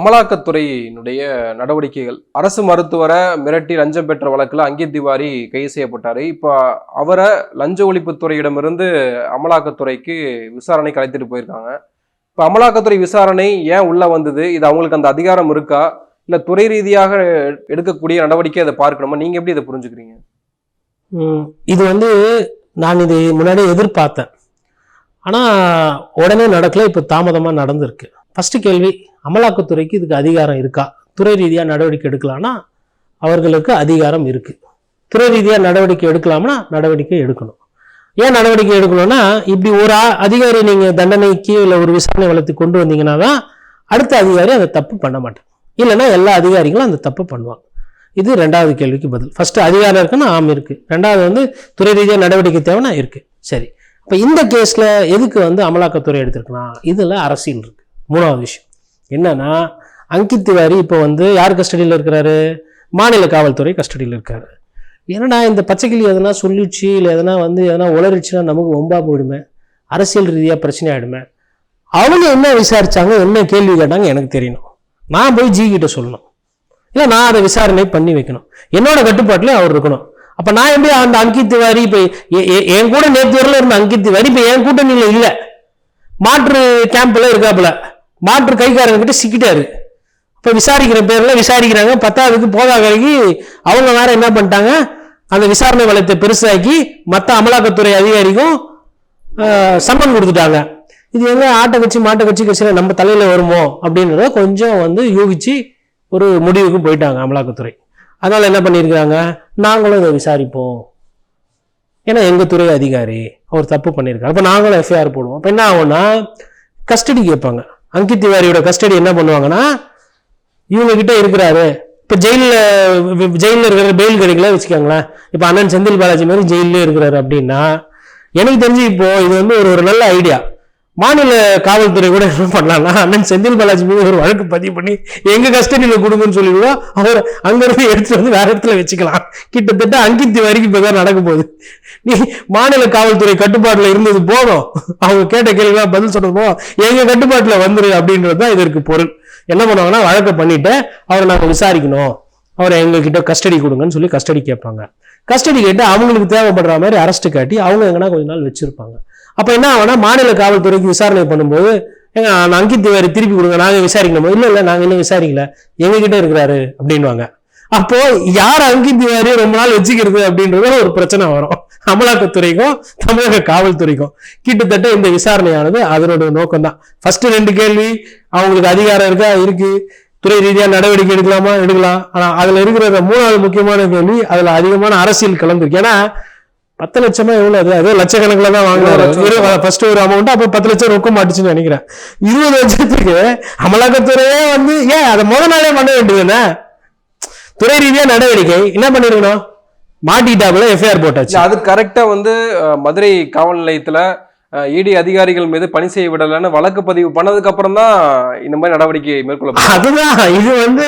அமலாக்கத்துறையினுடைய நடவடிக்கைகள். அரசு மருத்துவரை மிரட்டி லஞ்சம் பெற்ற வழக்கில் அங்கித் திவாரி கைது செய்யப்பட்டார். இப்போ அவரை லஞ்ச ஒழிப்புத்துறையிடமிருந்து அமலாக்கத்துறைக்கு விசாரணைக்கு அழைத்துட்டு போயிருக்காங்க. இப்போ அமலாக்கத்துறை விசாரணை ஏன் உள்ளே வந்தது? இது அவங்களுக்கு அந்த அதிகாரம் இருக்கா? இல்லை துறை ரீதியாக எடுக்கக்கூடிய நடவடிக்கை அதை பார்க்கணுமா? நீங்கள் எப்படி இதை புரிஞ்சுக்கிறீங்க? இது வந்து நான் இது முன்னாடியே எதிர்பார்த்தேன். ஆனால் உடனே நடக்கல இப்போ தாமதமாக நடந்திருக்கு. ஃபஸ்ட்டு கேள்வி அமலாக்கத்துறைக்கு இதுக்கு அதிகாரம் இருக்கா? துறை ரீதியாக நடவடிக்கை எடுக்கலாம்னா அவர்களுக்கு அதிகாரம் இருக்குது துறை ரீதியாக நடவடிக்கை எடுக்கலாம்னா நடவடிக்கை எடுக்கணும். ஏன் நடவடிக்கை எடுக்கணும்னா இப்படி ஒரு அதிகாரி நீங்கள் தண்டனைக்கு இல்லை ஒரு விசாரணை வளர்த்து கொண்டு வந்தீங்கன்னா தான் அடுத்த அதிகாரி அந்த தப்பு பண்ண மாட்டேன். இல்லைன்னா எல்லா அதிகாரிகளும் அந்த தப்பு பண்ணுவாங்க. இது ரெண்டாவது கேள்விக்கு பதில். ஃபஸ்ட்டு அதிகாரம் இருக்குன்னா ஆம் இருக்குது ரெண்டாவது வந்து துறை ரீதியாக நடவடிக்கை தேவைன்னா இருக்குது சரி. இப்போ இந்த கேஸில் எதுக்கு வந்து அமலாக்கத்துறை எடுத்திருக்கலாம் இதில் அரசியல் இருக்குது மூணாவது விஷயம். என்னன்னா அங்கித் திவாரி இப்போ வந்து யார் கஸ்டடியில் இருக்கிறாரு? மாநில காவல்துறை கஸ்டடியில் இருக்காரு. ஏன்னா இந்த பச்சைக்கிளி எதனா சொல்லிச்சு இல்லை எதனா வந்து எதனா உளறிச்சுன்னா நமக்கு ஒம்பா போயிடுமே அரசியல் ரீதியாக பிரச்சனை ஆகிடுமே அவங்க என்ன விசாரிச்சாங்க என்ன கேள்வி கேட்டாங்க எனக்கு தெரியணும். நான் போய் ஜி கிட்ட சொல்லணும். இல்லை நான் அதை விசாரணை பண்ணி வைக்கணும். என்னோட கட்டுப்பாட்டிலே அவர் இருக்கணும். அப்போ நான் எப்படி அந்த அங்கித் திவாரி இப்போ என் கூட நேற்று வரல இருந்த அங்கித் திவாரி இப்போ என் கூட்டணியில் இல்லை. மாற்று கேம்ப்ல இருக்காப்புல. மாற்று கைக்காரங்கிட்ட சிக்கிட்டாரு. இப்போ விசாரிக்கிற பேரில் விசாரிக்கிறாங்க. பத்தாவதுக்கு போதாகரைக்கு அவங்க வேற என்ன பண்ணிட்டாங்க? அந்த விசாரணை வளத்தை பெருசாக்கி மற்ற அமலாக்கத்துறை அதிகாரிக்கும் சம்மன் கொடுத்துட்டாங்க. இது எங்க ஆட்டை கட்சி மாட்டை கட்சி கட்சியில் நம்ம தலையில் வருமோ அப்படின்றத கொஞ்சம் வந்து யூகிச்சு ஒரு முடிவுக்கு போயிட்டாங்க அமலாக்கத்துறை. அதனால் என்ன பண்ணியிருக்கிறாங்க? நாங்களும் இதை விசாரிப்போம். ஏன்னா எங்கள் துறை அதிகாரி அவர் தப்பு பண்ணியிருக்காரு. அப்போ நாங்களும் எஃப்ஐஆர் போடுவோம். அப்போ என்ன ஆகும்னா கஸ்டடி கேட்பாங்க. அங்கித் திவாரியோட கஸ்டடி என்ன பண்ணுவாங்கன்னா இவங்க கிட்ட இருக்கிறாரு. இப்போ ஜெயிலில் ஜெயிலில் இருக்கிற பெயில் கிடைக்கல வச்சுக்கோங்களேன். இப்போ அண்ணன் செந்தில் பாலாஜி மாதிரி ஜெயிலே இருக்கிறாரு அப்படின்னா எனக்கு தெரிஞ்சு இப்போ இது வந்து ஒரு ஒரு நல்ல ஐடியா மாநில காவல்துறை கூட என்ன பண்ணலாம்னா அண்ணன் செந்தில் பாலாஜி மீது ஒரு வழக்கு பதிவு பண்ணி எங்க கஸ்டடியில் கொடுங்கன்னு சொல்லிவிடுவோம் அவர் அங்கிருந்து எடுத்துட்டு வந்து வேற இடத்துல வச்சுக்கலாம். கிட்டத்தட்ட அங்கித் வரைக்கும் இப்போ தான் நடக்கும் போகுது. நீ மாநில காவல்துறை கட்டுப்பாட்டில் இருந்தது போதும். அவங்க கேட்ட கேள்விலாம் பதில் சொல்றது போதும். எங்க கட்டுப்பாட்டில் வந்துரு அப்படின்றது தான் இதற்கு பொருள். என்ன பண்ணுவாங்கன்னா வழக்கை பண்ணிட்டு அவரை நாங்கள் விசாரிக்கணும். அவரை எங்ககிட்ட கஸ்டடி கொடுங்கன்னு சொல்லி கஸ்டடி கேட்பாங்க. கஸ்டடி கேட்டு அவங்களுக்கு தேவைப்படுற மாதிரி அரெஸ்ட் காட்டி அவங்க எங்கன்னா கொஞ்ச நாள் வச்சிருப்பாங்க. அப்போ என்ன ஆகும்னா மாநில காவல்துறைக்கு விசாரணை பண்ணும்போது ஏங்க நான் அங்கித் திவாரி திருப்பி கொடுங்க நாங்கள் விசாரிக்கணுமோ. இல்லை இல்லை நாங்கள் இன்னும் விசாரிக்கல. எங்ககிட்ட இருக்கிறாரு அப்படின்வாங்க அப்போ யார் அங்கித் திவாரி ரொம்ப நாள் வச்சுக்கிறது அப்படின்றது ஒரு பிரச்சனை வரும். அமலாக்கத்துறைக்கும் தமிழக காவல்துறைக்கும். கிட்டத்தட்ட இந்த விசாரணையானது அதனோட நோக்கம் தான் ஃபர்ஸ்ட் ரெண்டு கேள்வி அவங்களுக்கு அதிகாரம் இருக்கா? இருக்கு. துறை ரீதியாக நடவடிக்கை எடுக்கலாமா? எடுக்கலாம். ஆனால் அதில் இருக்கிற மூணாவது முக்கியமான கேள்வி அதில் அதிகமான அரசியல் கலந்துருக்கு. ஏன்னா பத்து லட்சமா எவ்வளவு அது? அதே லட்சக்கணக்கில் தான் லட்சம். ஃபர்ஸ்ட் ஒரு அமௌண்ட் அப்ப பத்து லட்சம் ரொக்கம் மாட்டுச்சுன்னு நினைக்கிறேன். இருபது லட்சத்துக்கு அமலாக்கத்துறையே வந்து ஏன் அதை முத நாளே பண்ண வேண்டியதுதானே? துறை ரீதியா நடவடிக்கை. என்ன பண்ணிருக்கணும்? மாட்டிட்டாப்புல எஃப்ஐஆர் போட்டாச்சு. அது கரெக்டா வந்து மதுரை காவல் நிலையத்துல இடி அதிகாரிகள் மீது பணி செய்ய விடலைன்னு வழக்கு பதிவு பண்ணதுக்கு அப்புறம் தான் இந்த மாதிரி நடவடிக்கை மேற்கொள்ள அதுதான். இது வந்து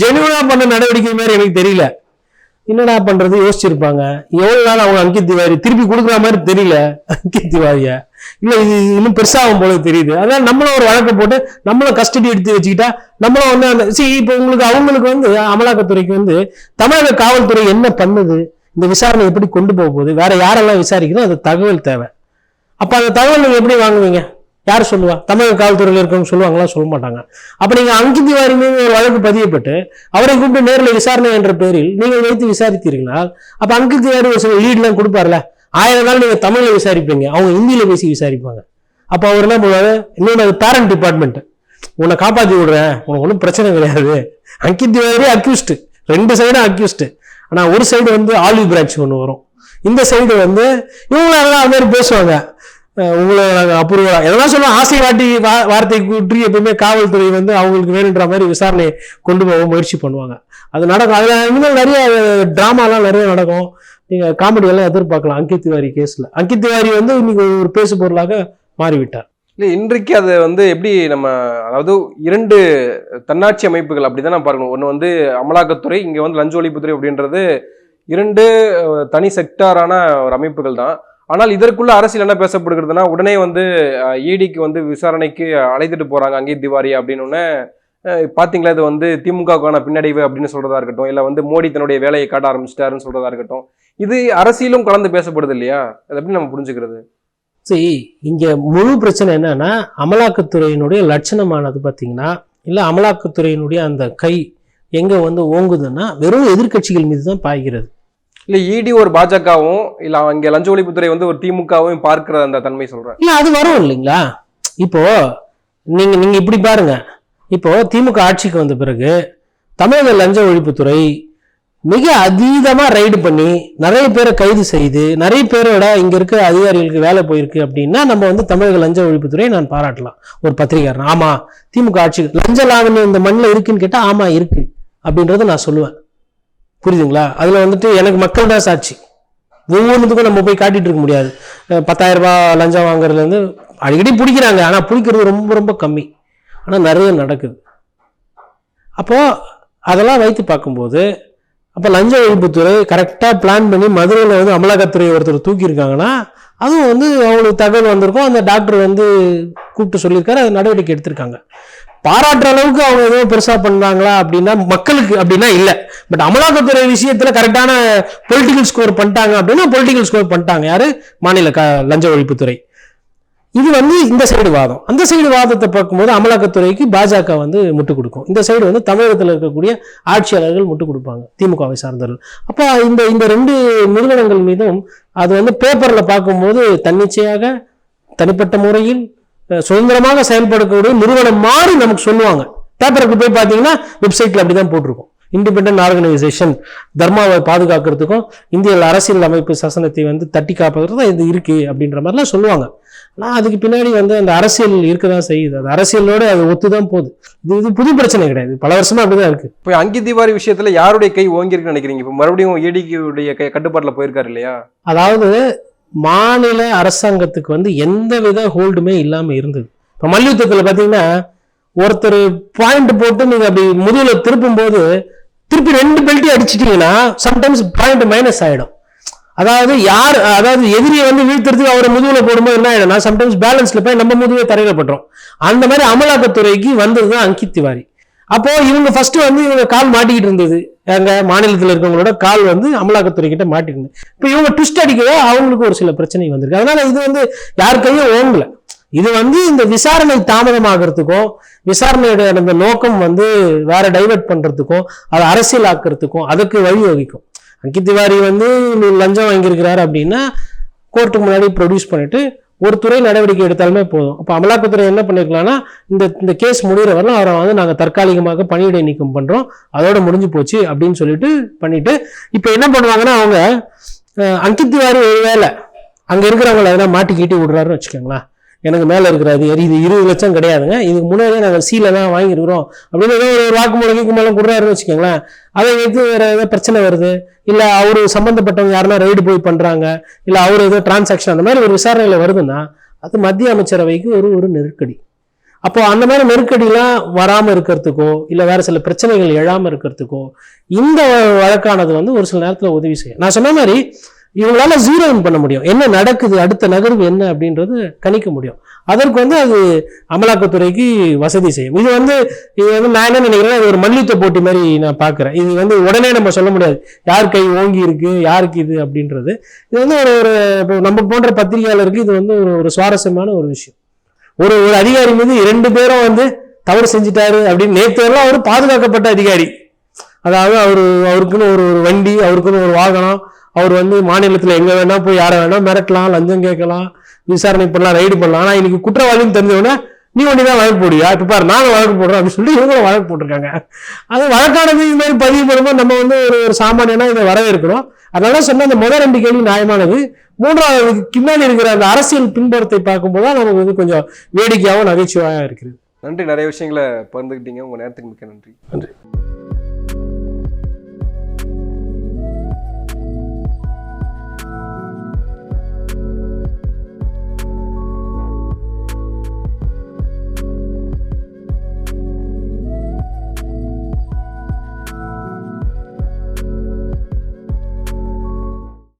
ஜெனுவனா பண்ண நடவடிக்கை மாதிரி எனக்கு தெரியல. என்னடா பண்றது? யோசிச்சிருப்பாங்க. எவ்வளவு நாள் அவங்க அங்கித் திவாரி? திருப்பி கொடுக்குற மாதிரி தெரியல. அங்கித் திவாரிய. இல்ல இது இன்னும் பெருசாகும் போல தெரியுது. அதான் நம்மளும் ஒரு வழக்கு போட்டு நம்மளும் கஸ்டடி எடுத்து வச்சுக்கிட்டா நம்மளும் வந்து அந்த சரி இப்போ உங்களுக்கு அவங்களுக்கு வந்து அமலாக்கத்துறைக்கு வந்து தமிழக காவல்துறை என்ன பண்ணுது? இந்த விசாரணை எப்படி கொண்டு போக போகுது? வேற யாரெல்லாம் விசாரிக்கிறோம் அது தகவல் தேவை. அப்ப அந்த தகவல் நீங்க எப்படி வாங்குவீங்க? யார் சொல்லுவா? தமிழக காவல்துறையில் இருக்கவங்க சொல்லுவாங்களா? சொல்ல மாட்டாங்க. அப்போ நீங்கள் அங்கி திவாரி மீது ஒரு வழக்கு பதியப்பட்டு அவரை கூப்பிட்டு நேரில் விசாரணை என்ற பேரில் நீங்கள் வைத்து விசாரித்தீர்களால் அப்போ அங்கித் திவாரி ஒரு சில லீட்லாம் கொடுப்பார்ல? ஆயிரம் நாள் நீங்கள் தமிழில் விசாரிப்பீங்க. அவங்க ஹிந்தியில் பேசி விசாரிப்பாங்க. அப்போ அவர் என்ன பண்ணுவார்? இன்னொன்று அது பேரண்ட் டிபார்ட்மெண்ட் உன்னை காப்பாற்றி விடுறேன். உனக்கு ஒன்றும் பிரச்சனை கிடையாது. அங்கித் திவாரி அக்யூஸ்டு ரெண்டு சைடும் அக்யூஸ்டு ஆனால் ஒரு சைடு வந்து ஆலிவ் பிரான்ச் ஒன்று வரும். இந்த சைடு வந்து இவங்களால அது மாதிரி பேசுவாங்க. உங்களை நாங்கள் அப்ரூவலா எதனா சொல்லுவோம் ஆசை வாட்டி வா- வார்த்தை கூற்றி எப்பவுமே காவல்துறை வந்து அவங்களுக்கு வேணுன்ற மாதிரி விசாரணையை கொண்டு போக முயற்சி பண்ணுவாங்க. அது நடக்கும். அதில் இனிமேல் நிறைய ட்ராமாலாம் நிறைய நடக்கும். நீங்கள் காமெடியெல்லாம் எதிர்பார்க்கலாம். அங்கித் திவாரி கேஸில் அங்கித் திவாரி வந்து இன்னைக்கு ஒரு பேசு பொருளாக மாறிவிட்டார். இல்லை இன்றைக்கு அது வந்து எப்படி நம்ம அதாவது இரண்டு தன்னாட்சி அமைப்புகள் அப்படிதான் நான் பார்க்கணும். ஒன்று வந்து அமலாக்கத்துறை இங்கே வந்து லஞ்ச ஒழிப்புத்துறை அப்படின்றது இரண்டு தனி செக்டாரான ஒரு அமைப்புகள் தான். ஆனால் இதற்குள்ள அரசியல் என்ன பேசப்படுகிறதுனா உடனே வந்து இடிக்கு வந்து விசாரணைக்கு அழைத்துட்டு போறாங்க அங்கே திவாரி அப்படின்னு உடனே இது வந்து திமுகவுக்கான பின்னடைவு அப்படின்னு சொல்றதா இருக்கட்டும் இல்லை வந்து மோடி தன்னுடைய வேலையை காட்ட ஆரம்பிச்சிட்டாருன்னு சொல்றதா இருக்கட்டும் இது அரசியலும் கலந்து பேசப்படுது இல்லையா? அதை எப்படி நம்ம புரிஞ்சுக்கிறது? சரி இங்கே முழு பிரச்சனை என்னன்னா அமலாக்கத்துறையினுடைய லட்சணமானது பார்த்தீங்கன்னா இல்லை அமலாக்கத்துறையினுடைய அந்த கை எங்கே வந்து ஓங்குதுன்னா வெறும் எதிர்க்கட்சிகள் மீது தான் பாய்கிறது. இல்லை இடி ஒரு பாஜகவும் இல்லை அங்கே லஞ்ச ஒழிப்புத்துறை வந்து ஒரு திமுகவும் பார்க்கிற அந்த தன்மை சொல்கிறேன் இல்லை அது வரும் இல்லைங்களா? இப்போ நீங்க நீங்க இப்படி பாருங்க. இப்போ திமுக ஆட்சிக்கு வந்த பிறகு தமிழக லஞ்ச ஒழிப்புத்துறை மிக அதீதமா ரைடு பண்ணி நிறைய பேரை கைது செய்து நிறைய பேரோட இங்க இருக்க அதிகாரிகளுக்கு வேலை போயிருக்கு அப்படின்னா நம்ம வந்து தமிழக லஞ்ச ஒழிப்புத்துறையை நான் பாராட்டலாம். ஒரு பத்திரிகாரன் ஆமா திமுக ஆட்சி லஞ்ச லாவண்யம் இந்த மண்ணில் இருக்குன்னு கேட்டால் ஆமா இருக்கு அப்படின்றத நான் சொல்லுவேன். புரியுதுங்களா? அதில் வந்துட்டு எனக்கு மக்கள் தான் சாட்சி. ஒவ்வொன்றுத்துக்கும் நம்ம போய் காட்டிகிட்டு இருக்க முடியாது. பத்தாயிரம் ரூபாய் லஞ்சம் வாங்குறதுலேருந்து அடிக்கடி பிடிக்கிறாங்க. ஆனால் பிடிக்கிறது ரொம்ப ரொம்ப கம்மி. ஆனால் நிறைய நடக்குது. அப்போது அதெல்லாம் வைத்து பார்க்கும்போது அப்போ லஞ்ச ஒழிப்புத்துறை கரெக்டாக பிளான் பண்ணி மதுரையில் வந்து அமலாக்கத்துறை ஒருத்தர் தூக்கியிருக்காங்கன்னா அதுவும் வந்து அவங்களுக்கு தகவல் வந்திருக்கும். அந்த டாக்டர் வந்து கூப்பிட்டு சொல்லியிருக்காரு. அது நடவடிக்கை எடுத்திருக்காங்க. பாராட்டுற அளவுக்கு அவங்க எதுவும் பெருசா பண்ணாங்களா அப்படின்னா மக்களுக்கு அப்படின்னா இல்ல. பட் அமலாக்கத்துறை விஷயத்துல கரெக்டான பொலிட்டிக்கல் ஸ்கோர் பண்ணிட்டாங்க அப்படின்னா பொலிட்டிக்கல் ஸ்கோர் பண்ணிட்டாங்க. யாரு? மாநில க லஞ்ச ஒழிப்புத்துறை. இது வந்து இந்த சைடு வாதம். அந்த சைடு வாதத்தை பார்க்கும்போது அமலாக்கத்துறைக்கு பாஜக வந்து முட்டு கொடுக்கும். இந்த சைடு வந்து தமிழகத்தில் இருக்கக்கூடிய ஆட்சியாளர்கள் முட்டு கொடுப்பாங்க திமுகவை சார்ந்தவர்கள். அப்போ இந்த இந்த ரெண்டு நிறுவனங்கள் மீதும் அது வந்து பேப்பரில் பார்க்கும்போது தன்னிச்சையாக தனிப்பட்ட முறையில் சுதந்திரமாக செயல்படக்கூடிய நிறுவனம் மாறி நமக்கு சொல்லுவாங்க. பேப்பருக்கு போய் பார்த்தீங்கன்னா வெப்சைட்ல அப்படிதான் போட்டிருக்கும். இண்டிபெண்டன்ட் ஆர்கனைசேஷன் தர்மாவை பாதுகாக்கிறதுக்கும் இந்திய அரசியல் அமைப்பு சாசனத்தை வந்து தட்டி காப்பதற்கு தான் இது இருக்கு அப்படின்ற மாதிரிலாம் சொல்லுவாங்க. ஆனால் அதுக்கு பின்னாடி வந்து அந்த அரசியல் இருக்க தான் செய்யுது. அந்த அரசியலோட அது ஒத்து தான் போகுது. இது இது புது பிரச்சனை கிடையாது. பல வருஷமா அப்படிதான் இருக்கு. இப்போ அங்கி திவாரி விஷயத்துல யாருடைய கை ஓங்கியிருக்குன்னு நினைக்கிறீங்க? இப்போ மறுபடியும் இடிக்குடைய கை கட்டுப்பாட்டுல போயிருக்காரு இல்லையா? அதாவது மாநில அரசாங்கத்துக்கு வந்து எந்த வித ஹோல்டுமே இல்லாமல் இருந்தது. இப்போ மல்யுத்தத்தில் பார்த்தீங்கன்னா ஒருத்தர் பாயிண்ட் போட்டு நீங்கள் அப்படி முதுகில் திருப்பும் போது திருப்பி ரெண்டு பெல்ட்டி அடிச்சிட்டிங்கன்னா சம்டைம்ஸ் பாயிண்ட் மைனஸ் ஆகிடும் அதாவது யார் அதாவது எதிரியை வந்து வீழ்த்துறதுக்கு அவரை முதுகில் போடும்போது என்ன ஆயிடும்னா சம்டைம்ஸ் பேலன்ஸில் போய் நம்ம முதுகை தரையில் பட்டுரும் அந்த மாதிரி அமலாக்கத்துறைக்கு வந்தது தான் அங்கித் திவாரி. அப்போது இவங்க ஃபஸ்ட்டு வந்து இவங்க கால் மாட்டிக்கிட்டு இருந்தது. எங்கள் மாநிலத்தில் இருக்கவங்களோட கால் வந்து அமலாக்கத்துறை கிட்ட மாட்டிருந்து இப்போ இவங்க ட்விஸ்ட் அடிக்கவே அவங்களுக்கு ஒரு சில பிரச்சனை வந்திருக்கு. அதனால இது வந்து யார் கையும் ஓங்கலை. இது வந்து இந்த விசாரணை தாமதமாகிறதுக்கும் விசாரணையோட அந்த நோக்கம் வந்து வேற டைவர்ட் பண்றதுக்கும் அதை அரசியலாக்குறதுக்கும் அதுக்கு வழிவகுக்கும். அங்கித் திவாரி வந்து லஞ்சம் வாங்கியிருக்கிறாரு அப்படின்னா கோர்ட்டுக்கு முன்னாடி ப்ரொடியூஸ் பண்ணிட்டு ஒரு துறை நடவடிக்கை எடுத்தாலுமே போதும். அப்போ அமலாக்கத்துறை என்ன பண்ணிருக்கலாம்னா இந்த இந்த கேஸ் முடிகிற வரலாம் அவரை வந்து நாங்கள் தற்காலிகமாக பணியிடை நீக்கம் பண்ணுறோம் அதோட முடிஞ்சு போச்சு அப்படின்னு சொல்லிட்டு பண்ணிட்டு இப்போ என்ன பண்ணுவாங்கன்னா அவங்க அங்கித் திவாரி ஒருவேளை அங்கே இருக்கிறவங்கள எதனா மாட்டி கீட்டி விடுறாருன்னு வச்சுக்கோங்களேன். எனக்கு மேலே இருக்கிற அதிகாரி இது இருபது லட்சம் கிடையாதுங்க. இதுக்கு முன்னாடியே நாங்கள் சீல தான் வாங்கியிருக்கிறோம். அப்படின்னு ஏதோ ஒரு வாக்குமூலம் கீக்குமூலம் கொடுறாருன்னு வச்சுக்கோங்களேன். அதை எடுத்து வேறு ஏதாவது பிரச்சனை வருது. இல்லை அவர் சம்மந்தப்பட்டவங்க யாருன்னா ரைடு போய் பண்ணுறாங்க இல்லை அவர் ஏதோ டிரான்சாக்ஷன் அந்த மாதிரி ஒரு விசாரணையில் வருதுன்னா அது மத்திய அமைச்சரவைக்கு ஒரு ஒரு நெருக்கடி. அப்போ அந்த மாதிரி நெருக்கடிலாம் வராமல் இருக்கிறதுக்கோ இல்லை வேறு சில பிரச்சனைகள் எழாமல் இருக்கிறதுக்கோ இந்த வழக்கானது வந்து ஒரு சில நேரத்தில் உதவி செய்யும். நான் சொன்ன மாதிரி இவங்களால ஜீரோ இன் பண்ண முடியும். என்ன நடக்குது? அடுத்த நகர்வு என்ன அப்படின்றது கணிக்க முடியும். அதற்கு வந்து அது அமலாக்கத்துறைக்கு வசதி செய்யும். இது வந்து இது வந்து நான் என்ன நினைக்கிறேன் இது ஒரு மல்யுத்த போட்டி மாதிரி நான் பார்க்குறேன். இது வந்து உடனே நம்ம சொல்ல முடியாது. யார் கை ஓங்கி இருக்கு? யாருக்கு இது அப்படின்றது. இது வந்து ஒரு ஒரு இப்போ நம்ம போன்ற பத்திரிகையாளருக்கு இது வந்து ஒரு ஒரு சுவாரஸ்யமான ஒரு விஷயம். ஒரு ஒரு அதிகாரி மீது இரண்டு பேரும் வந்து தவறு செஞ்சிட்டாரு அப்படின்னு நேற்று எல்லாம் அவர் பாதுகாக்கப்பட்ட அதிகாரி. அதாவது அவரு அவருக்குன்னு ஒரு ஒரு வண்டி அவருக்குன்னு ஒரு வாகனம் அவர் வந்து மாநிலத்துல எங்க வேணா போய் யாரை வேணா மிரட்டலாம் லஞ்சம் கேட்கலாம் விசாரணை பண்ணலாம் ரைடு பண்ணலாம். ஆனா இன்னைக்கு குற்றவாளின்னு தெரிஞ்சவொடனே நீ ஒண்டி தான் வழக்கு போடுவியா இப்ப பாரு நானும் வழக்கு போடுறோம் அப்படின்னு சொல்லி இவங்களும் வழக்கு போட்டிருக்காங்க. அது வழக்கானது இது மாதிரி பதிவு பண்ணும்போது நம்ம வந்து ஒரு ஒரு சாமானியனா இதை வரவேற்கிறோம். அதனால சொன்ன அந்த முதல் ரெண்டு கேள்வி நியாயமானது. மூன்றாவது பின்னாடி இருக்கிற அந்த அரசியல் பின்புறத்தை பார்க்கும்போது தான் நமக்கு வந்து கொஞ்சம் வேடிக்கையாகவும் நகைச்சுவையாக இருக்கிறது. நன்றி. நிறைய விஷயங்களை பகிர்ந்துக்கிட்டீங்க. உங்க நேரத்துக்கு மிக்க நன்றி. நன்றி.